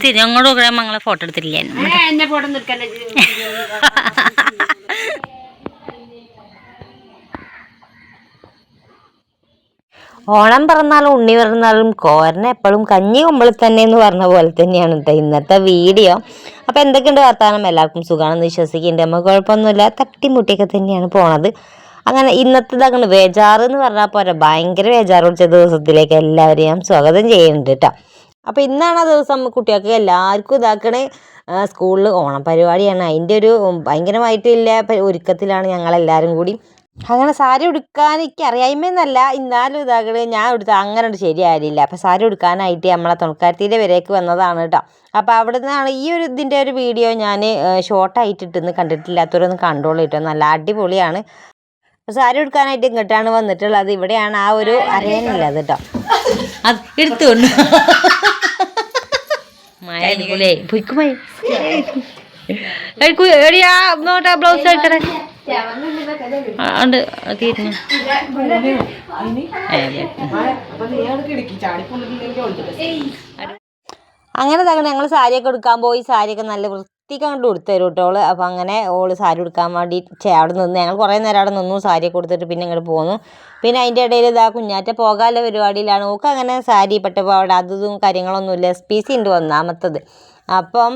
ഇങ്ങോട്ട് തിരി അങ്ങോട്ട് നോക്കാൻ ഞങ്ങളെ ഫോട്ടോ എടുത്തില്ലേ എന്നെ ഫോട്ടോ നിൽക്കല്ലേ ഓണം പറഞ്ഞാലും ഉണ്ണി പറഞ്ഞാലും കോരനെ എപ്പോഴും കഞ്ഞി കുമ്പളിൽ തന്നെ എന്ന് പറഞ്ഞ പോലെ തന്നെയാണ് കേട്ടോ ഇന്നത്തെ വീഡിയോ. അപ്പോൾ എന്തൊക്കെയുണ്ട് വർത്തമാനം എല്ലാവർക്കും സുഖമാണെന്ന് വിശ്വസിക്കുന്നുണ്ട്. നമുക്ക് കുഴപ്പമൊന്നുമില്ല. തട്ടിമുട്ടിയൊക്കെ തന്നെയാണ് പോണത്. അങ്ങനെ ഇന്നത്തെ അങ്ങനെ വേജാറ് എന്ന് പറഞ്ഞാൽ പോരാ. ഭയങ്കര വേജാറ് പിടിച്ച ദിവസത്തിലേക്ക് എല്ലാവരെയും ഞാൻ സ്വാഗതം ചെയ്യുന്നുണ്ട് കേട്ടോ അപ്പോൾ ഇന്നാണ് ആ ദിവസം കുട്ടികൾക്ക് എല്ലാവർക്കും ഇതാക്കണേ സ്കൂളിൽ ഓണം പരിപാടിയാണ്. അതിന്റെ ഒരു ഭയങ്കരമായിട്ടുള്ള പ- ഒരുക്കത്തിലാണ് ഞങ്ങളെല്ലാവരും കൂടി. അങ്ങനെ സാരി ഉടുക്കാൻ എനിക്ക് അറിയായ്മയെന്നല്ല എന്നാലും ഇതാകണേ ഞാൻ എടുത്ത അങ്ങനെ ഒരു ശരിയായില്ല. അപ്പോൾ സാരി ഉടുക്കാനായിട്ട് നമ്മളെ തുണക്കാരത്തിന്റെ വരേക്ക് വന്നതാണ് കേട്ടോ അപ്പോൾ അവിടെ നിന്നാണ് ഈ ഒരു ഇതിന്റെ ഒരു വീഡിയോ ഞാൻ ഷോർട്ടായിട്ട് ഇട്ടെന്ന് കണ്ടിട്ടില്ലാത്തവരൊന്ന് കണ്ടോളൂ കേട്ടോ നല്ല അടിപൊളിയാണ്. സാരി ഉടുക്കാനായിട്ട് ഇങ്ങോട്ടാണ് വന്നിട്ടുള്ളത്. ഇവിടെയാണ് ആ ഒരു അറിയാനുള്ളത് കേട്ടോ അത് എടുത്തുകൊണ്ട് മഴ അടിപൊളിയായി പൊയ്ക്കുമായി എടിയാ നോട്ടാ ബ്ലൗസ് എടുക്കണേ ഉണ്ട് തീരുന്നു അങ്ങനെ തന്നെ ഞങ്ങൾ സാരിയൊക്കെ എടുക്കാൻ പോയി. സാരിയൊക്കെ നല്ല വൃത്തിക്ക് അങ്ങോട്ട് കൊടുത്തു തരും കേട്ടോ ഓൾ അപ്പോൾ അങ്ങനെ ഓൾ സാരി എടുക്കാൻ വേണ്ടി ചേ അവിടെ നിന്ന് ഞങ്ങൾ കുറേ നേരം അവിടെ നിന്നു സാരിയൊക്കെ കൊടുത്തിട്ട് പിന്നെ ഇങ്ങോട്ട് പോന്നു. പിന്നെ അതിന്റെ ഇടയിൽ ഇതാ കുഞ്ഞാറ്റ പോകാനുള്ള പരിപാടിയിലാണ്. ഓക്ക് അങ്ങനെ സാരി പട്ടുപാവാട അതും കാര്യങ്ങളൊന്നുമില്ല എസ് പി സി ഉണ്ട് ഒന്നാമത്തത്. അപ്പം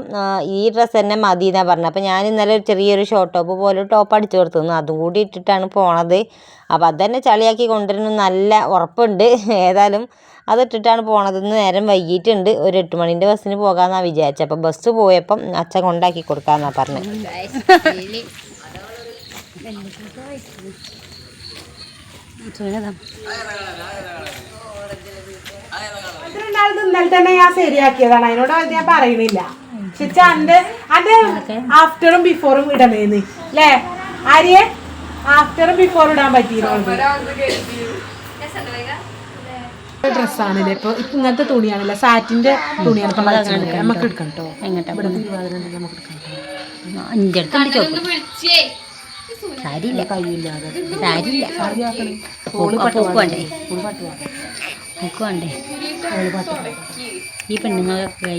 ഈ ഡ്രസ്സ് തന്നെ മതി എന്നാണ് പറഞ്ഞത്. അപ്പം ഞാൻ ഇന്നലെ ഒരു ചെറിയൊരു ഷോർട്ട് ടോപ്പ് പോലെ ടോപ്പ് അടിച്ചു കൊടുത്തിരുന്നു അതും കൂടി ഇട്ടിട്ടാണ് പോണത്. അപ്പോൾ അത് തന്നെ ചളിയാക്കി കൊണ്ടുവരുന്ന നല്ല ഉറപ്പുണ്ട്. ഏതായാലും അതിട്ടിട്ടാണ് പോണത്. ഇന്ന് നേരം വൈകിട്ടുണ്ട് ഒരു എട്ട് മണിന്റെ ബസ്സിന് പോകാമെന്നാണ് വിചാരിച്ചത് അപ്പം ബസ് പോയപ്പം അച്ഛൻ കൊണ്ടാക്കി കൊടുക്കാമെന്നാണ് പറഞ്ഞത് ഞാൻ ശരിയാക്കിയതാണ്. അതിനോട് അത് ഞാൻ പറയുന്നില്ല ആഫ്റ്ററും ബിഫോറും ഇടണേന്ന്. അല്ലേ ആര്യെ ആഫ്റ്ററും ബിഫോറും ഇടാൻ പറ്റിയിരുന്നു ഡ്രസ്സാണല്ലേ? ഇപ്പൊ ഇപ്പൊ ഇങ്ങനത്തെ തുണിയാണല്ലേ? സാറ്റിന്റെ തുണിയാണ് ഇപ്പൊ. നമുക്ക് എടുക്കാം കേട്ടോ ഇവിടെ നമുക്ക് എടുക്കാം കേട്ടോ. അഞ്ച് അടുത്തുണ്ട് ചോപ്പ്. സാരിയില്ല. കയ്യില്ലാതെ സാരിയില്ല. പൂക്ക് വേണ്ടേ ഓൾ പാട്ട് പാടും. പൂക്ക് വേണ്ടേ ഓൾ പാട്ട് പാടും. ഈ പെണ്ണുങ്ങളൊക്കെ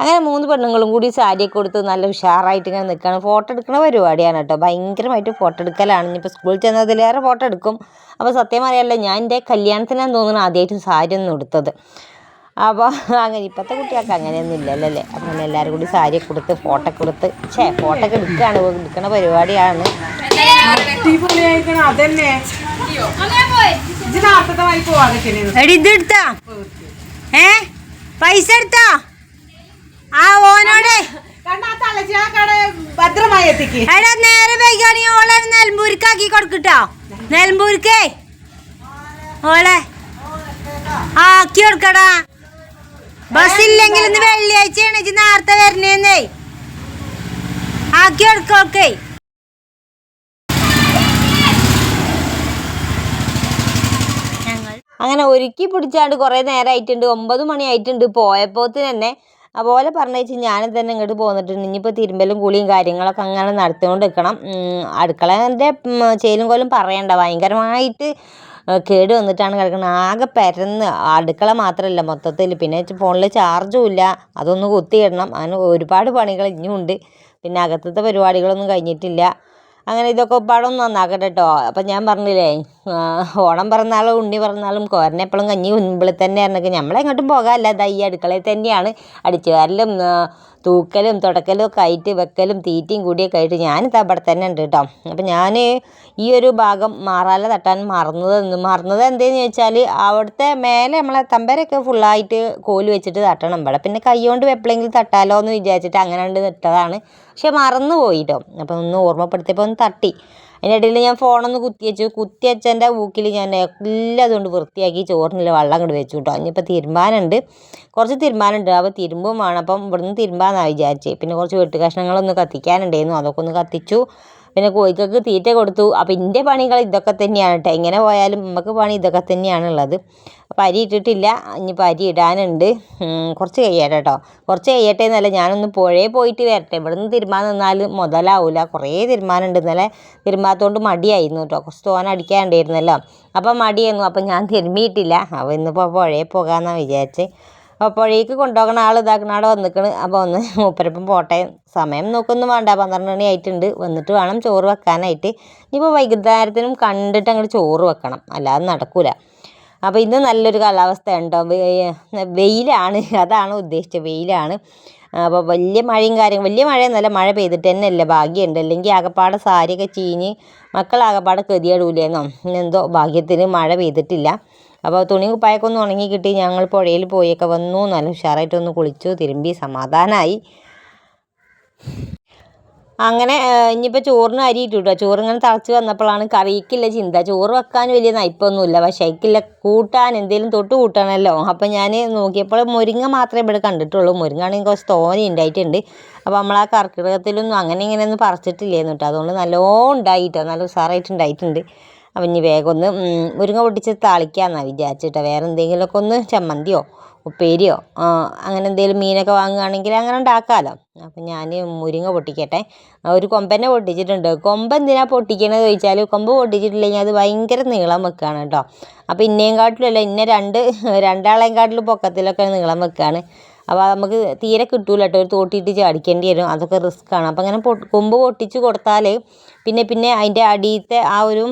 അങ്ങനെ മൂന്ന് പെണ്ണുങ്ങളും കൂടി സാരിയൊക്കെ കൊടുത്ത് നല്ല ഉഷാറായിട്ട് ഇങ്ങനെ നിൽക്കുകയാണ് ഫോട്ടോ എടുക്കുന്ന പരിപാടിയാണ് കേട്ടോ. ഭയങ്കരമായിട്ട് ഫോട്ടോ എടുക്കലാണ്. ഇനിയിപ്പോൾ സ്കൂളിൽ ചെന്നതിലേറെ ഫോട്ടോ എടുക്കും. അപ്പോൾ സത്യം അറിയാമല്ലോ ഞാൻ എന്റെ കല്യാണത്തിനാന്ന് തോന്നുന്നത് ആദ്യമായിട്ട് സാരി ഒന്നും എടുത്തത് അപ്പോൾ അങ്ങനെ ഇപ്പോഴത്തെ കുട്ടികൾക്ക് അങ്ങനെയൊന്നും ഇല്ലല്ലോ അല്ലേ? അപ്പം എല്ലാവരും കൂടി സാരി കൊടുത്ത് ഫോട്ടോ കൊടുത്ത് ഛേ ഫോട്ടോ ഒക്കെ എടുക്കുകയാണ് എടുക്കുന്ന പരിപാടിയാണ്. എടി ഇത് എടുത്താ ഏ? പൈസ എടുത്താ? ആ ഓനോടെ. ഭദ്രമായി എത്തിക്ക്. എടാ നേരെ വൈകാണെങ്കിൽ ഓളെ നെൽമ്പൂരിക്കാക്കി കൊടുക്കട്ടോ. നെൽമ്പൂരിക്കേ ഓളെ. ആക്കി കൊടുക്കടാ. ബസ് ഇല്ലെങ്കിൽ ഇന്ന് വെള്ളിയാഴ്ചയാണ്. ഇജ്ജ് നേരത്തെ വരണേന്നേ. ആക്കി കൊടുക്കോക്കേ അങ്ങനെ ഒരുക്കി പിടിച്ചാണ്ട് കുറേ നേരമായിട്ടുണ്ട് ഒമ്പത് മണി ആയിട്ടുണ്ട് പോയപ്പോത്തിന് തന്നെ അതുപോലെ പറഞ്ഞേച്ച് ഞാനും തന്നെ ഇങ്ങോട്ട് പോന്നിട്ടുണ്ട്. ഇനിയിപ്പോൾ തിരുമ്പലും കുളിയും കാര്യങ്ങളൊക്കെ അങ്ങനെ നടത്തിക്കൊണ്ട് നിൽക്കണം അടുക്കളേന്റെ ചേലും കോലും പറയണ്ട. ഭയങ്കരമായിട്ട് കേട് വന്നിട്ടാണ് കിടക്കുന്നത് ആകെ പരന്ന് അടുക്കള മാത്രമല്ല മൊത്തത്തിൽ പിന്നെ ഫോണിൽ ചാർജും ഇല്ല. അതൊന്ന് കുത്തിയിടണം. അങ്ങനെ ഒരുപാട് പണികൾ ഇനിയും ഉണ്ട് പിന്നെ അകത്തത്തെ പരിപാടികളൊന്നും കഴിഞ്ഞിട്ടില്ല. അങ്ങനെ ഇതൊക്കെ പാടം നന്നാക്കട്ടെ കേട്ടോ അപ്പം ഞാൻ പറഞ്ഞില്ലേ ഓണം പറഞ്ഞാലും ഉണ്ണി പറഞ്ഞാലും കോരനെ എപ്പോഴും കഞ്ഞി മുൻപിൽ തന്നെ ആയിരുന്നെങ്കിൽ നമ്മളെങ്ങോട്ടും പോകാമല്ല ദാ ഈ അടുക്കളയിൽ തന്നെയാണ് അടിച്ചു വാരലും തൂക്കലും തുടക്കലും ഒക്കെ ആയിട്ട് വെക്കലും തീറ്റയും കൂടിയൊക്കെ ആയിട്ട് ഞാനിത് അവിടെ തന്നെ ഉണ്ട് കേട്ടോ. അപ്പം ഞാൻ ഈ ഒരു ഭാഗം മാറാല തട്ടാൻ മറന്നത് മറന്നത് എന്തെന്ന് ചോദിച്ചാൽ അവിടുത്തെ മേലെ നമ്മളെ തമ്പരൊക്കെ ഫുള്ളായിട്ട് കോൽ വെച്ചിട്ട് തട്ടണം ഇവിടെ. പിന്നെ കൈ കൊണ്ട് എപ്പോഴെങ്കിലും തട്ടാലോ എന്ന് വിചാരിച്ചിട്ട് അങ്ങനെ ഉണ്ട് നിട്ടതാണ്. പക്ഷെ മറന്നു പോയിട്ടോ അപ്പം ഒന്ന് ഓർമ്മപ്പെടുത്തിയപ്പോൾ ഒന്ന് തട്ടി. അതിന്റെ ഇടയിൽ ഞാൻ ഫോണൊന്ന് കുത്തി വെച്ചു. കുത്തി വെച്ചതിന്റെ ഊക്കിൽ ഞാൻ എല്ലാം അതുകൊണ്ട് വൃത്തിയാക്കി ചോറിനുള്ള വെള്ളം അങ്ങോട്ട് വെച്ചു കേട്ടോ ഇനിയിപ്പോൾ തിരുമ്പാനുണ്ട്. കുറച്ച് തിരുമ്പാനുണ്ട്. അപ്പോൾ തിരുമ്പും വേണം. അപ്പം ഇവിടുന്ന് തിരുമ്പാന്നാണ് വിചാരിച്ചത് പിന്നെ കുറച്ച് വെട്ട് കഷ്ണങ്ങളൊന്ന് കത്തിക്കാനുണ്ടായിരുന്നു. അതൊക്കെ ഒന്ന് കത്തിച്ചു. പിന്നെ കോഴിക്കൾക്ക് തീറ്റ കൊടുത്തു. അപ്പം എന്റെ പണികൾ ഇതൊക്കെ തന്നെയാണ് കേട്ടോ എങ്ങനെ പോയാലും നമുക്ക് പണി ഇതൊക്കെ തന്നെയാണുള്ളത്. അപ്പോൾ അരി ഇട്ടിട്ടില്ല ഇനിയിപ്പോൾ അരി ഇടാനുണ്ട് കുറച്ച് കഴിയട്ടെ കേട്ടോ കുറച്ച് കഴിയട്ടെ എന്നല്ല ഞാനൊന്ന് പുഴയിൽ പോയിട്ട് വരട്ടെ. ഇവിടെ നിന്ന് തിരുമാൻ നിന്നാൽ മുതലാവില്ല കുറേ തിരുമാനുണ്ട് ഇന്നലെ തിരുമാത്തോണ്ട് മടിയായിരുന്നു കേട്ടോ കുറച്ച് തോന അടിക്കാണ്ടായിരുന്നല്ലോ അപ്പം മടിയായിരുന്നു. അപ്പം ഞാൻ തിരുമ്മിയിട്ടില്ല അപ്പോൾ ഇന്നിപ്പോൾ പുഴയിൽ പോകാമെന്നാണ് വിചാരിച്ച്. അപ്പോൾ പുഴയ്ക്ക് കൊണ്ടുപോകണ ആൾ ഇതാക്കണ ആൾ വന്നിക്കണ്. അപ്പോൾ ഒന്ന് മൂപ്പരപ്പം പോട്ടെ. സമയം നോക്കൊന്നും വേണ്ട. പന്ത്രണ്ട് മണി ആയിട്ടുണ്ട്. വന്നിട്ട് വേണം ചോറ് വെക്കാനായിട്ട്. ഇനിയിപ്പോൾ വൈകുന്നേരത്തിനും കണ്ടിട്ട് അങ്ങോട്ട് ചോറ് വെക്കണം. അല്ലാതെ നടക്കൂല. അപ്പോൾ ഇന്ന് നല്ലൊരു കാലാവസ്ഥ ഉണ്ടോ വെയിലാണ്. അതാണ് ഉദ്ദേശിച്ചത്. വെയിലാണ്. അപ്പോൾ വലിയ മഴയും കാര്യം വലിയ മഴയൊന്നുമല്ല മഴ പെയ്തിട്ട് തന്നെ അല്ല ഭാഗ്യമുണ്ട്. അല്ലെങ്കിൽ ആകപ്പാടെ സാരിയൊക്കെ ചീഞ്ഞ് മക്കൾ ആകപ്പാടെ കെതിയാടൂലേന്നോ. എന്തോ ഭാഗ്യത്തിന് മഴ പെയ്തിട്ടില്ല. അപ്പോൾ തുണി കുപ്പായൊക്കെ ഒന്ന് ഉണങ്ങി കിട്ടി. ഞങ്ങൾ പുഴയിൽ പോയൊക്കെ വന്നു. നല്ല ഉഷാറായിട്ടൊന്ന് കുളിച്ചു. തിരുമ്പി സമാധാനമായി അങ്ങനെ ഇനിയിപ്പോൾ ചോറിന് അരി ഇട്ടു കേട്ടോ ചോറ് ഇങ്ങനെ തിളച്ച് വന്നപ്പോഴാണ് കറിക്കില്ല ചിന്ത. ചോറ് വെക്കാൻ വലിയ നയിപ്പൊന്നുമില്ല പക്ഷേ അതിക്കില്ല കൂട്ടാൻ എന്തെങ്കിലും തൊട്ട് കൂട്ടണമല്ലോ അപ്പം ഞാൻ നോക്കിയപ്പോൾ മുരിങ്ങ മാത്രമേ ഇവിടെ കണ്ടിട്ടുള്ളൂ. മുരിങ്ങ ആണെങ്കിൽ കുറച്ച് തോനെ ഉണ്ടായിട്ടുണ്ട്. അപ്പോൾ നമ്മൾ ആ കർക്കിടകത്തിലൊന്നും അങ്ങനെ ഇങ്ങനെയൊന്നും പറിച്ചിട്ടില്ലായിരുന്നു കേട്ടോ അതുകൊണ്ട് നല്ലോണം ഉണ്ടായിട്ടോ. നല്ല ഉഷാറായിട്ട് ഉണ്ടായിട്ടുണ്ട്. അപ്പം ഇനി വേഗം ഒന്ന് മുരിങ്ങ പൊട്ടിച്ച് താളിക്കാമെന്നാണ് വിചാരിച്ചിട്ടോ വേറെ എന്തെങ്കിലുമൊക്കെ ഒന്ന് ചമ്മന്തിയോ ഉപ്പേരിയോ അങ്ങനെ എന്തെങ്കിലും മീനൊക്കെ വാങ്ങുകയാണെങ്കിൽ അങ്ങനെ ഉണ്ടാക്കാമല്ലോ അപ്പം ഞാൻ മുരിങ്ങ പൊട്ടിക്കട്ടെ. ഒരു കൊമ്പനെ പൊട്ടിച്ചിട്ടുണ്ട്. കൊമ്പ് എന്തിനാ പൊട്ടിക്കണത് ചോദിച്ചാൽ കൊമ്പ് പൊട്ടിച്ചിട്ടില്ലെങ്കിൽ അത് ഭയങ്കര നീളം വെക്കുകയാണ് കേട്ടോ അപ്പോൾ ഇന്നേം കാട്ടിലല്ല ഇന്ന രണ്ട് രണ്ടാളെയും കാട്ടിലും പൊക്കത്തിലൊക്കെ നീളം വെക്കുകയാണ് അപ്പോൾ നമുക്ക് തീരെ കിട്ടൂല കേട്ടോ ഒരു തോട്ടിയിട്ട് ചാടിക്കേണ്ടി വരും. അതൊക്കെ റിസ്ക്കാണ് അപ്പോൾ അങ്ങനെ കൊമ്പ് പൊട്ടിച്ച് കൊടുത്താൽ പിന്നെ പിന്നെ അതിന്റെ അടിയത്തെ ആ ഒരു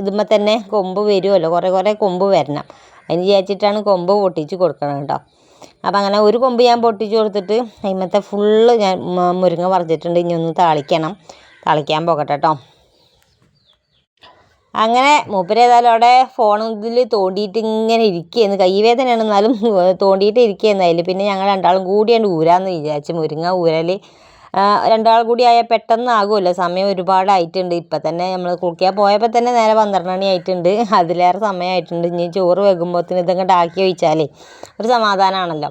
ഇതുമ്പോൾ തന്നെ കൊമ്പ് വരുമല്ലോ കുറേ കുറേ കൊമ്പ് വരണം. അതിന് വിചാരിച്ചിട്ടാണ് കൊമ്പ് പൊട്ടിച്ച് കൊടുക്കണം കേട്ടോ. അപ്പം അങ്ങനെ ഒരു കൊമ്പ് ഞാൻ പൊട്ടിച്ച് കൊടുത്തിട്ട് അതിമത്തെ ഫുള്ള് ഞാൻ മുരിങ്ങ പറിച്ചിട്ടുണ്ട്. ഇനി ഒന്ന് താളിക്കണം. താളിക്കാൻ പോകട്ടെ കേട്ടോ. അങ്ങനെ മൂപ്പര് ഏതായാലും അവിടെ ഫോണിൽ തോണ്ടിയിട്ട് ഇങ്ങനെ ഇരിക്കുകയെന്ന് കൈവേദനയാണ് എന്നാലും തോണ്ടിയിട്ട് ഇരിക്കുകയെന്ന് അതിൽ പിന്നെ ഞങ്ങൾ രണ്ടാളും കൂടിയാണ് ഊരാന്ന് വിചാരിച്ചു മുരിങ്ങ ഊരൽ രണ്ടാളും കൂടി ആയാൽ പെട്ടെന്ന് ആകുമല്ലോ സമയം ഒരുപാട് ആയിട്ടുണ്ട് ഇപ്പം തന്നെ നമ്മൾ കുളിക്കാൻ പോയപ്പോൾ തന്നെ നേരെ പന്ത്രണ്ട് മണി ആയിട്ടുണ്ട്. അതിലേറെ സമയമായിട്ടുണ്ട് ഇനി ചോറ് വെക്കുമ്പോഴത്തേന് ഇതങ്ങോട്ട് ആക്കി വെച്ചാലേ ഒരു സമാധാനമാണല്ലോ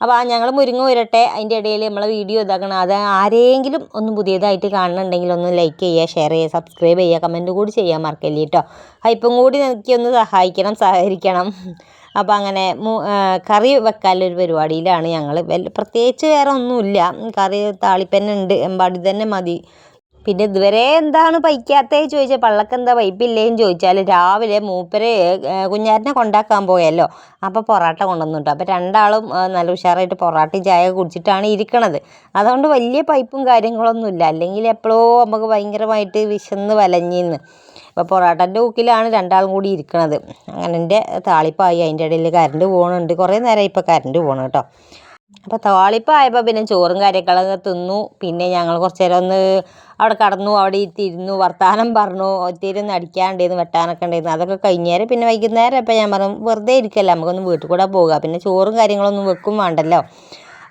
അപ്പോൾ ആ ഞങ്ങൾ മുരിങ്ങ ഉരട്ടെ. അതിന്റെ ഇടയിൽ നമ്മളെ വീഡിയോ ഇതാക്കണം അത് ആരെങ്കിലും ഒന്ന് പുതിയതായിട്ട് കാണുന്നുണ്ടെങ്കിൽ ഒന്ന് ലൈക്ക് ചെയ്യുക ഷെയർ ചെയ്യുക സബ്സ്ക്രൈബ് ചെയ്യുക കമന്റ് കൂടി ചെയ്യാൻ മറക്കല്ലേ കേട്ടോ ഹൈപ്പും കൂടി എനിക്ക് ഒന്ന് സഹായിക്കണം സഹകരിക്കണം. അപ്പോൾ അങ്ങനെ കറി വെക്കാനുള്ളൊരു പരിപാടിയിലാണ് ഞങ്ങൾ പ്രത്യേകിച്ച് വേറെ ഒന്നുമില്ല. കറി താളിപ്പന്നെ ഉണ്ട് എമ്പാടി തന്നെ മതി. പിന്നെ ഇതുവരെ എന്താണ് പൈക്കാത്തേ ചോദിച്ചാൽ പള്ളക്കെന്താ പൈപ്പില്ലേന്ന് ചോദിച്ചാൽ രാവിലെ മൂപ്പര് കുഞ്ഞാരനെ കൊണ്ടാക്കാൻ പോയല്ലോ. അപ്പോൾ പൊറാട്ട കൊണ്ടുവന്നിട്ടു. അപ്പോൾ രണ്ടാളും നല്ല ഉഷാറായിട്ട് പൊറാട്ടയും ചായ കുടിച്ചിട്ടാണ് ഇരിക്കണത്. അതുകൊണ്ട് വലിയ പൈപ്പും കാര്യങ്ങളൊന്നുമില്ല. അല്ലെങ്കിൽ എപ്പോഴോ നമുക്ക് ഭയങ്കരമായിട്ട് വിശന്ന് വലഞ്ഞിന്ന്. അപ്പോൾ പൊറോട്ടന്റെ ഊക്കിലാണ് രണ്ടാളും കൂടി ഇരിക്കണത്. അങ്ങനെ എന്റെ താളിപ്പായി അതിന്റെ ഇടയിൽ കറണ്ട് പോകണുണ്ട് കുറേ നേരം ഇപ്പോൾ കറണ്ട് പോകണം കേട്ടോ. അപ്പോൾ താളിപ്പായപ്പോൾ പിന്നെ ചോറും കാര്യങ്ങളൊക്കെ തിന്നു. പിന്നെ ഞങ്ങൾ കുറച്ച് നേരം ഒന്ന് അവിടെ കടന്നു അവിടെ ഇരുത്തിരുന്നു വർത്താനം പറഞ്ഞു. ഒത്തിരി ഒന്ന് അടിക്കാണ്ടായിരുന്നു വെട്ടാനൊക്കെ ഉണ്ടായിരുന്നു. അതൊക്കെ കഴിഞ്ഞേരം പിന്നെ വൈകുന്നേരം ഇപ്പോൾ ഞാൻ പറഞ്ഞു വെറുതെ ഇരിക്കല്ല നമുക്കൊന്ന് വീട്ടിൽ കൂടെ പോകുക പിന്നെ ചോറും കാര്യങ്ങളൊന്നും വെക്കും വേണ്ടല്ലോ.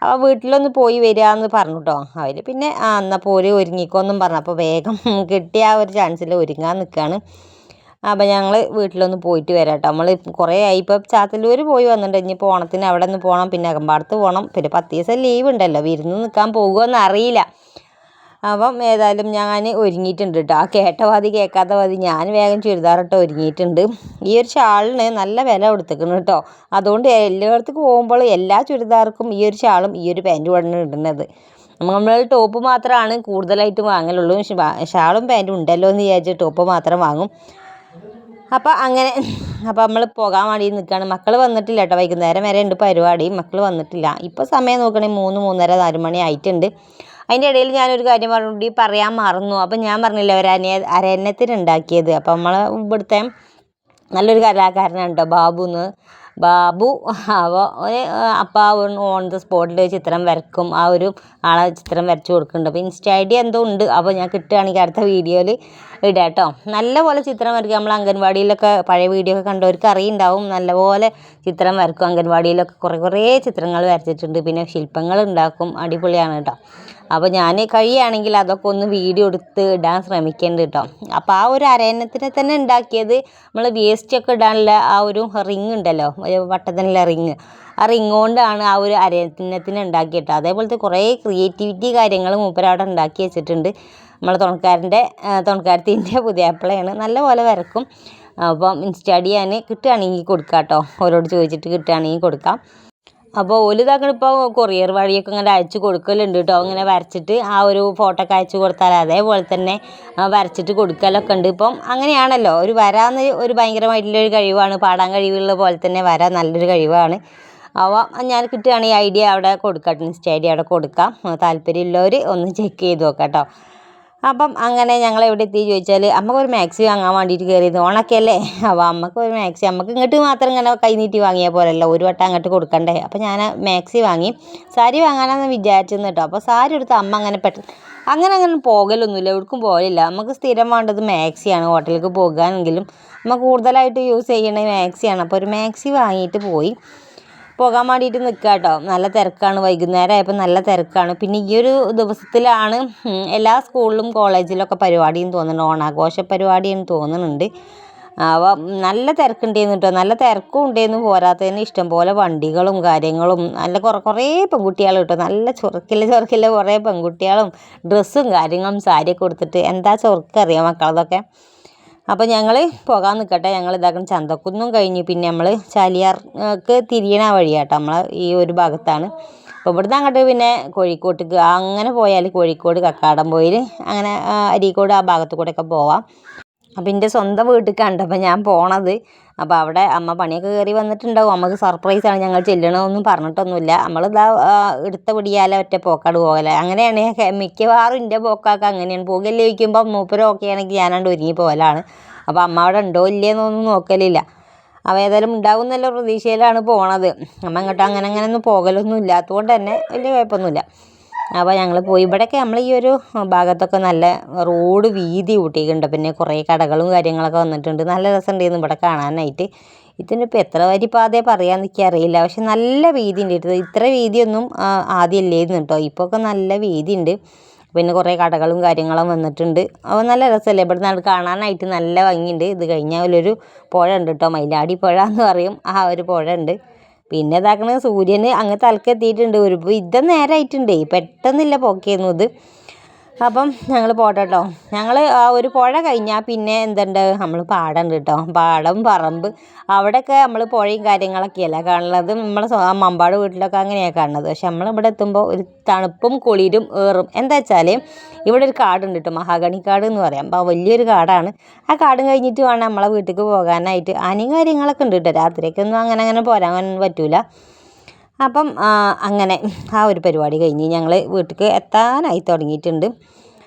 അപ്പോൾ വീട്ടിലൊന്ന് പോയി വരികയെന്ന് പറഞ്ഞു കേട്ടോ അവർ പിന്നെ ആ എന്നാൽ പോര് ഒരുങ്ങിക്കോന്നും പറഞ്ഞു. അപ്പോൾ വേഗം കിട്ടിയ ആ ഒരു ചാൻസിൽ ഒരുങ്ങാൻ നിൽക്കുകയാണ് അപ്പോൾ ഞങ്ങൾ വീട്ടിലൊന്ന് പോയിട്ട് വരാം കേട്ടോ നമ്മൾ കുറേ ആയി. ഇപ്പോൾ ചാത്തല്ലൂർ പോയി വന്നിട്ടുണ്ട്. ഇനി ഓണത്തിന് അവിടെ നിന്ന് പോകണം പിന്നെ അകമ്പാടത്ത് പോകണം പിന്നെ പത്ത് ദിവസം ലീവ് ഉണ്ടല്ലോ. വിരുന്ന് നിൽക്കാൻ പോകുമോ അറിയില്ല. അപ്പം ഏതായാലും ഞാൻ ഒരുങ്ങിയിട്ടുണ്ട് കേട്ടോ ആ കേട്ട പാതി കേൾക്കാത്ത പാതി ഞാൻ വേഗം ചുരിദാറിട്ട് ഒരുങ്ങിയിട്ടുണ്ട്. ഈ ഒരു ഷാളിന് നല്ല വില കൊടുത്തേക്കുന്നു കേട്ടോ അതുകൊണ്ട് എല്ലായിടത്തേക്ക് പോകുമ്പോൾ എല്ലാ ചുരിദാർക്കും ഈ ഒരു ഷാളും ഈ ഒരു പാന്റും ഇടുന്നത്. നമ്മൾ ടോപ്പ് മാത്രമാണ് കൂടുതലായിട്ട് വാങ്ങലുള്ളൂ. ഷാളും പാന്റും ഉണ്ടല്ലോ എന്ന് വിചാരിച്ച് ടോപ്പ് മാത്രം വാങ്ങും. അപ്പം അങ്ങനെ അപ്പം നമ്മൾ പോകാൻ വേണ്ടി നിൽക്കുകയാണ് മക്കൾ വന്നിട്ടില്ല കേട്ടോ വൈകുന്നേരം വരെ ഉണ്ട് പരിപാടി. മക്കൾ വന്നിട്ടില്ല. ഇപ്പോൾ സമയം നോക്കണേ മൂന്ന് മൂന്നര നാല് മണി ആയിട്ടുണ്ട്. അതിന്റെ ഇടയിൽ ഞാനൊരു കാര്യം പറഞ്ഞുകൂടി പറയാൻ മറന്നു. അപ്പം ഞാൻ പറഞ്ഞില്ല ഒരു അനിയ അരയന്നത്തിനുണ്ടാക്കിയത്. അപ്പം നമ്മൾ ഇവിടുത്തെ നല്ലൊരു കലാകാരനാണ് കേട്ടോ ബാബു എന്ന് ബാബു അപ്പോൾ ഒരു ഓൺ ദ സ്പോട്ടിൽ ചിത്രം വരക്കും. ആ ഒരു ആളെ ചിത്രം വരച്ചു കൊടുക്കുന്നുണ്ട്. അപ്പോൾ ഇൻസ്റ്റ ഐ ഡി എന്തോ ഉണ്ട്. അപ്പോൾ ഞാൻ കിട്ടുകയാണെങ്കിൽ അടുത്ത വീഡിയോയിൽ ഇടാം കേട്ടോ നല്ലപോലെ ചിത്രം വരയ്ക്കും. നമ്മൾ അംഗൻവാടിയിലൊക്കെ പഴയ വീഡിയോ ഒക്കെ കണ്ടവർക്ക് അറിയുണ്ടാവും. നല്ലപോലെ ചിത്രം വരക്കും. അംഗൻവാടിയിലൊക്കെ കുറേ കുറേ ചിത്രങ്ങൾ വരച്ചിട്ടുണ്ട്. പിന്നെ ശില്പങ്ങൾ ഉണ്ടാക്കും. അടിപൊളിയാണ് കേട്ടോ അപ്പോൾ ഞാൻ കഴിയുകയാണെങ്കിൽ അതൊക്കെ ഒന്ന് വീഡിയോ എടുത്ത് ഇടാൻ ശ്രമിക്കേണ്ട കേട്ടോ അപ്പോൾ ആ ഒരു അരയന്നത്തിനെ തന്നെ ഉണ്ടാക്കിയത് നമ്മൾ വേസ്റ്റൊക്കെ ഇടാനുള്ള ആ ഒരു റിങ് ഉണ്ടല്ലോ വട്ടത്തിനുള്ള റിങ്. ആ റിങ് കൊണ്ടാണ് ആ ഒരു അരയണത്തിനെ ഉണ്ടാക്കിയിട്ട് അതേപോലത്തെ കുറേ ക്രിയേറ്റിവിറ്റി കാര്യങ്ങൾ മൂപ്പരവിടെ ഉണ്ടാക്കി വെച്ചിട്ടുണ്ട്. നമ്മളെ തുണക്കാരന്റെ തുണക്കാരത്തിന്റെ പുതിയാപ്പിളയാണ്. നല്ല പോലെ വരക്കും. അപ്പം ഇൻസ്റ്റാഡിയാൻ കിട്ടുകയാണെങ്കിൽ കൊടുക്കാം കേട്ടോ ഓരോട് ചോദിച്ചിട്ട് കിട്ടുകയാണെങ്കിൽ കൊടുക്കാം. അപ്പോൾ ഓൽ ഇതാക്കണം ഇപ്പോൾ കൊറിയർ വഴിയൊക്കെ ഇങ്ങനെ അയച്ചു കൊടുക്കലുണ്ട് കേട്ടോ ഇങ്ങനെ വരച്ചിട്ട് ആ ഒരു ഫോട്ടോ ഒക്കെ അയച്ചു കൊടുത്താൽ അതേപോലെ തന്നെ വരച്ചിട്ട് കൊടുക്കലൊക്കെ ഉണ്ട്. ഇപ്പം അങ്ങനെയാണല്ലോ ഒരു വരാന്ന് ഒരു ഭയങ്കരമായിട്ടുള്ളൊരു കഴിവാണ്. പാടാൻ കഴിവുള്ള പോലെ തന്നെ വര നല്ലൊരു കഴിവാണ്. അവ ഞാൻ കിട്ടുകയാണെങ്കിൽ ഐഡിയ അവിടെ കൊടുക്കാം. ഇൻസ്റ്റ ഐ ഡി അവിടെ കൊടുക്കാം. താല്പര്യമുള്ളവർ ഒന്ന് ചെക്ക് ചെയ്ത് നോക്കാം കേട്ടോ അപ്പം അങ്ങനെ ഞങ്ങൾ എവിടെ എത്തി ചോദിച്ചാൽ അമ്മയ്ക്ക് ഒരു മാക്സി വാങ്ങാൻ വേണ്ടിയിട്ട് കയറിയത് ഓണക്കല്ലേ? അപ്പോൾ അമ്മയ്ക്ക് ഒരു മാക്സി അമ്മയ്ക്ക് ഇങ്ങോട്ട് മാത്രം ഇങ്ങനെ കൈനീട്ടി വാങ്ങിയ പോലല്ലോ ഒരു വട്ടം അങ്ങോട്ട് കൊടുക്കണ്ടേ? അപ്പോൾ ഞാൻ മാക്സി വാങ്ങി. സാരി വാങ്ങാനാണെന്ന് വിചാരിച്ചിരുന്നു കേട്ടോ അപ്പോൾ സാരി എടുത്ത് അമ്മ അങ്ങനെ പെട്ടെന്ന് അങ്ങനെ അങ്ങനെ പോകലൊന്നുമില്ല എവിടേക്കും പോകലില്ല. നമുക്ക് സ്ഥിരം വേണ്ടത് മാക്സിയാണ് ഹോട്ടലിലേക്ക് പോകാനെങ്കിലും നമ്മൾ കൂടുതലായിട്ട് യൂസ് ചെയ്യണത് മാക്സിയാണ് അപ്പോൾ ഒരു മാക്സി വാങ്ങിയിട്ട് പോയി. പോകാൻ വേണ്ടിയിട്ട് നിൽക്കുക കേട്ടോ നല്ല തിരക്കാണ് വൈകുന്നേരം ആയപ്പോൾ നല്ല തിരക്കാണ്. പിന്നെ ഈ ഒരു ദിവസത്തിലാണ് എല്ലാ സ്കൂളിലും കോളേജിലൊക്കെ പരിപാടിയും തോന്നുന്നുണ്ട്. ഓണാഘോഷ പരിപാടിയെന്ന് തോന്നുന്നുണ്ട്. അവ നല്ല തിരക്കുണ്ടായിരുന്നു കേട്ടോ നല്ല തിരക്കും ഉണ്ടായിരുന്നു പോരാത്തതിന് ഇഷ്ടംപോലെ വണ്ടികളും കാര്യങ്ങളും നല്ല കുറേ കുറേ പെൺകുട്ടികൾ കേട്ടോ നല്ല ചൊറുക്കില്ല ചൊറുക്കില്ല കുറേ പെൺകുട്ടികളും ഡ്രസ്സും കാര്യങ്ങളും സാരിയൊക്കെ കൊടുത്തിട്ട് എന്താ ചൊറുക്കറിയാം മക്കളതൊക്കെ? അപ്പോൾ ഞങ്ങൾ പോകാൻ നിൽക്കട്ടെ ഞങ്ങൾ ഇതാക്കണം ചന്തക്കുന്നും കഴിഞ്ഞ് പിന്നെ നമ്മൾ ചാലിയാർക്ക് തിരിയണ വഴിയാട്ടോ നമ്മളെ ഈ ഒരു ഭാഗത്താണ്. അപ്പോൾ ഇവിടുന്ന് അങ്ങോട്ട് പിന്നെ കോഴിക്കോട്ടേക്ക് അങ്ങനെ പോയാൽ കോഴിക്കോട് കക്കാടംപോയിൽ അങ്ങനെ അരീക്കോട് ആ ഭാഗത്തു കൂടെയൊക്കെ പോവാം. അപ്പം എന്റെ സ്വന്തം വീട്ടിൽ കണ്ടപ്പോൾ ഞാൻ പോണത്. അപ്പോൾ അവിടെ അമ്മ പണിയൊക്കെ കയറി വന്നിട്ടുണ്ടാവും. അമ്മയ്ക്ക് സർപ്രൈസാണ് ഞങ്ങൾ ചെല്ലണമെന്നും പറഞ്ഞിട്ടൊന്നുമില്ല. നമ്മൾ ഇതാ എടുത്ത പിടിയാല ഒറ്റ പോക്കാട് പോകല. അങ്ങനെയാണ് മിക്കവാറും എന്റെ പോക്കാക്ക് അങ്ങനെയാണ്. പോകല്ലേ ചോദിക്കുമ്പോൾ മൂപ്പര് ഓക്കെ ആണെങ്കിൽ ഞാനാണ്ട് ഒരുങ്ങി പോകലാണ് അപ്പോൾ അമ്മ അവിടെ ഉണ്ടോ ഇല്ലയെന്നൊന്നും നോക്കലില്ല. അവ ഏതായാലും ഉണ്ടാവും എന്നുള്ള പ്രതീക്ഷയിലാണ് പോണത്. അമ്മ അങ്ങോട്ട് അങ്ങനെ അങ്ങനെ ഒന്നും പോകലൊന്നും ഇല്ലാത്തതുകൊണ്ട് തന്നെ വലിയ കുഴപ്പമൊന്നുമില്ല. അപ്പോൾ ഞങ്ങൾ പോയി. ഇവിടെയൊക്കെ നമ്മൾ ഈ ഒരു ഭാഗത്തൊക്കെ നല്ല റോഡ് വീതി കൂട്ടിയിട്ടുണ്ട്. പിന്നെ കുറേ കടകളും കാര്യങ്ങളൊക്കെ വന്നിട്ടുണ്ട്. നല്ല രസമുണ്ടായിരുന്നു ഇവിടെ കാണാനായിട്ട്. ഇതിനിപ്പോൾ എത്ര വരി പാതയെ പറയാമെന്ന് എനിക്കറിയില്ല പക്ഷെ നല്ല വീതി ഉണ്ട് ഇത് ഇത്ര വീതിയൊന്നും ആദ്യം ഇല്ലായിരുന്നു കേട്ടോ. ഇപ്പോൾ ഒക്കെ നല്ല വീതി ഉണ്ട് പിന്നെ കുറേ കടകളും കാര്യങ്ങളും വന്നിട്ടുണ്ട്. അപ്പോൾ നല്ല രസമല്ലേ? ഇവിടെ നിന്ന് കാണാനായിട്ട് നല്ല ഭംഗിയുണ്ട്. ഇത് കഴിഞ്ഞാൽ ഒരു പുഴ ഉണ്ട് കേട്ടോ. മയിലാടി പുഴ എന്ന് പറയും. ആ ഒരു പുഴ ഉണ്ട്. പിന്നെ ഇതാക്കണ സൂര്യന് അങ്ങ് തലക്കെത്തിയിട്ടുണ്ട്. ഒരു യുദ്ധം നേരമായിട്ടുണ്ട് പെട്ടെന്നില്ല പോക്കിയിരുന്നു ഇത്. അപ്പം ഞങ്ങൾ പോട്ടെ കേട്ടോ ഞങ്ങൾ ആ ഒരു പുഴ കഴിഞ്ഞാൽ പിന്നെ എന്തുണ്ട്? നമ്മൾ പാടം കേട്ടോ പാടം പറമ്പ് അവിടെയൊക്കെ നമ്മൾ പുഴയും കാര്യങ്ങളൊക്കെയല്ല കാണുന്നത്. നമ്മളെ മമ്പാട് വീട്ടിലൊക്കെ അങ്ങനെയാണ് കാണുന്നത്. പക്ഷെ നമ്മളിവിടെ എത്തുമ്പോൾ ഒരു തണുപ്പും കുളിരും ഏറും. എന്താ വെച്ചാൽ ഇവിടെ ഒരു കാടുണ്ട് കേട്ടോ മഹാഗണി കാട് എന്ന് പറയാം. അപ്പോൾ വലിയൊരു കാടാണ്. ആ കാടും കഴിഞ്ഞിട്ട് വേണം നമ്മളെ വീട്ടിലേക്ക് പോകാനായിട്ട്. അനിയും കാര്യങ്ങളൊക്കെ ഉണ്ട് കേട്ടോ രാത്രിയൊക്കെ ഒന്നും അങ്ങനെ അങ്ങനെ പോരാൻ പറ്റൂല. അപ്പം അങ്ങനെ ആ ഒരു പരിപാടി കഴിഞ്ഞ് ഞങ്ങൾ വീട്ടിലേക്ക് എത്താനായി തുടങ്ങിയിട്ടുണ്ട്.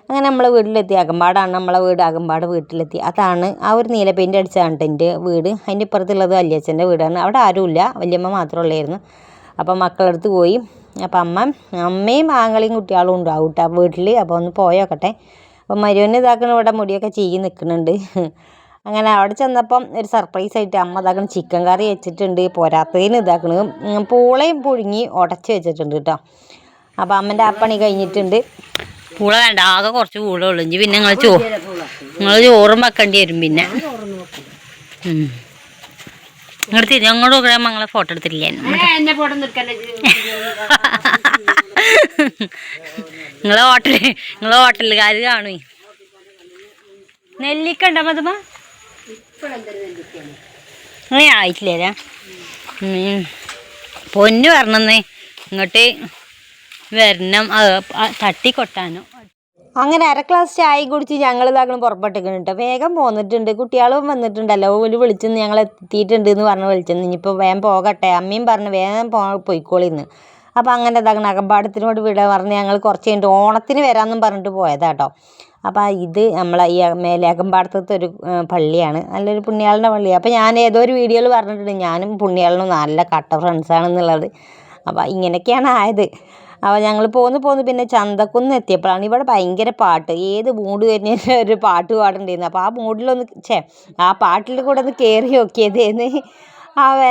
അങ്ങനെ നമ്മളെ വീട്ടിലെത്തി. അകമ്പാടാണ് നമ്മളെ വീട്. അകമ്പാട് വീട്ടിലെത്തി. അതാണ് ആ ഒരു നീല പെയിന്റ് അടിച്ചാണ് കേട്ടോ എന്റെ വീട്. അതിന്റെ ഇപ്പുറത്തുള്ളത് വല്യച്ഛന്റെ വീടാണ്. അവിടെ ആരുമില്ല. വല്യമ്മ മാത്രമേ ഉള്ളായിരുന്നു അപ്പം മക്കളടുത്ത് പോയി. അപ്പം അമ്മ അമ്മയും ആങ്ങളെയും കുട്ടികളും ഉണ്ടാവും കേട്ടോ വീട്ടിൽ അപ്പോൾ ഒന്ന് പോയോക്കട്ടെ. അപ്പം മരുവന് ഇതാക്കണ ഇവിടെ മുടിയൊക്കെ ചീകി നിൽക്കുന്നുണ്ട്. അങ്ങനെ അവിടെ ചെന്നപ്പം ഒരു സർപ്രൈസ് ആയിട്ട് അമ്മ ഇതാക്കണം ചിക്കൻ കറി വെച്ചിട്ടുണ്ട് പോരാത്തതിന് ഇതാക്കണ്. പൂളയും പുഴുങ്ങി ഉടച്ച് വെച്ചിട്ടുണ്ട് കേട്ടോ അപ്പം അമ്മന്റെ ആ പണി കഴിഞ്ഞിട്ടുണ്ട്. പൂള വേണ്ട ആകെ കുറച്ച് പൂള ഉള്ളു. ഇഞ്ചി പിന്നെ നിങ്ങൾ ചോ നിങ്ങൾ ചോറും വെക്കേണ്ടി വരും പിന്നെ. നിങ്ങൾ തിരി അങ്ങോട്ട് നോക്കാൻ ഞങ്ങളെ ഫോട്ടോ എടുത്തില്ല നിങ്ങളെ ഹോട്ടൽ നിങ്ങളെ ഹോട്ടലുകാർ കാണുവേ. നെല്ലിക്ക ഉണ്ടോ മതുമ അങ്ങനെ ആയിട്ടില്ല. പൊന്നു പറഞ്ഞന്നേ. ഇങ്ങോട്ട് വരണം. തട്ടി കൊട്ടാനോ അങ്ങനെ അര ക്ലാസ് ചായ കുടിച്ച് ഞങ്ങൾ ഇതാക്കണം പുറപ്പെട്ടിട്ടുണ്ട് വേഗം പോന്നിട്ടുണ്ട്. കുട്ടികളും വന്നിട്ടുണ്ടല്ലോ. ഓൽ വിളിച്ചെന്ന് ഞങ്ങൾ എത്തിയിട്ടുണ്ട് എന്ന് പറഞ്ഞ് വിളിച്ചെന്ന് ഇനിയിപ്പോൾ വേഗം പോകട്ടെ. അമ്മയും പറഞ്ഞു വേഗം പോ പോയിക്കോളിന്ന് അപ്പോൾ അങ്ങനെ ഇതാക്കണം അകമ്പാടത്തിനോട് വിട പറഞ്ഞ് ഞങ്ങൾ കുറച്ച് കഴിഞ്ഞിട്ട് ഓണത്തിന് വരാമെന്നും പറഞ്ഞിട്ട് പോയതാട്ടോ അപ്പോൾ ഇത് നമ്മളെ ഈ മേലെ അകമ്പാടത്തത്തെ ഒരു പള്ളിയാണ്. നല്ലൊരു പുണ്യാളന്റെ പള്ളിയാണ് അപ്പോൾ ഞാൻ ഏതോ ഒരു വീഡിയോയിൽ പറഞ്ഞിട്ടുണ്ട്. ഞാനും പുണ്യാളനും നല്ല കട്ട ഫ്രണ്ട്സാണെന്നുള്ളത് അപ്പോൾ ഇങ്ങനെയൊക്കെയാണ് ആയത്. അപ്പോൾ ഞങ്ങൾ പോന്ന് പോന്ന് പിന്നെ ചന്തക്കുന്ന് എത്തിയപ്പോഴാണ് ഇവിടെ ഭയങ്കര പാട്ട്. ഏത് മൂഡ് വരുന്ന ഒരു പാട്ട് പാടുണ്ടായിരുന്നു. അപ്പോൾ ആ മൂഡിലൊന്ന് ഛേ ആ പാട്ടിൽ കൂടെ ഒന്ന് കയറി നോക്കിയതേന്ന്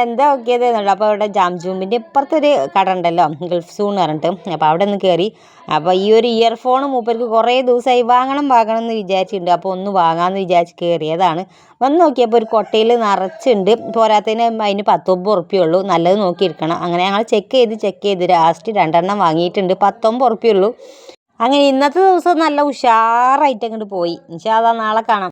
എന്താ നോക്കിയതെന്നുള്ളു അപ്പോൾ അവിടെ ജാംജൂമിന്റെ ഇപ്പുറത്തൊരു കട ഉണ്ടല്ലോ ഗൾഫ് സൂൺ പറഞ്ഞിട്ട്. അപ്പോൾ അവിടെ നിന്ന് കയറി. അപ്പോൾ ഈ ഒരു ഇയർഫോൺ മൂപ്പർക്ക് കുറേ ദിവസമായി വാങ്ങണം വാങ്ങണം എന്ന് വിചാരിച്ചിട്ടുണ്ട്. അപ്പോൾ ഒന്ന് വാങ്ങാമെന്ന് വിചാരിച്ച് കയറിയതാണ്. വന്ന് നോക്കിയപ്പോൾ ഒരു കൊട്ടയിൽ നിറച്ചുണ്ട്. പോരാത്തതിന് അതിന് പത്തൊമ്പത് ഉറുപ്പ്യുള്ളൂ നല്ലത് നോക്കിയിരിക്കണം. അങ്ങനെ ഞങ്ങൾ ചെക്ക് ചെയ്ത് ചെക്ക് ചെയ്ത് ലാസ്റ്റ് രണ്ടെണ്ണം വാങ്ങിയിട്ടുണ്ട്. പത്തൊമ്പത് ഉറുപ്പ്യുള്ളൂ അങ്ങനെ ഇന്നത്തെ ദിവസം നല്ല ഉഷാറായിട്ട് അങ്ങോട്ട് പോയി. ഇൻഷാ അതാ നാളെ കാണാം.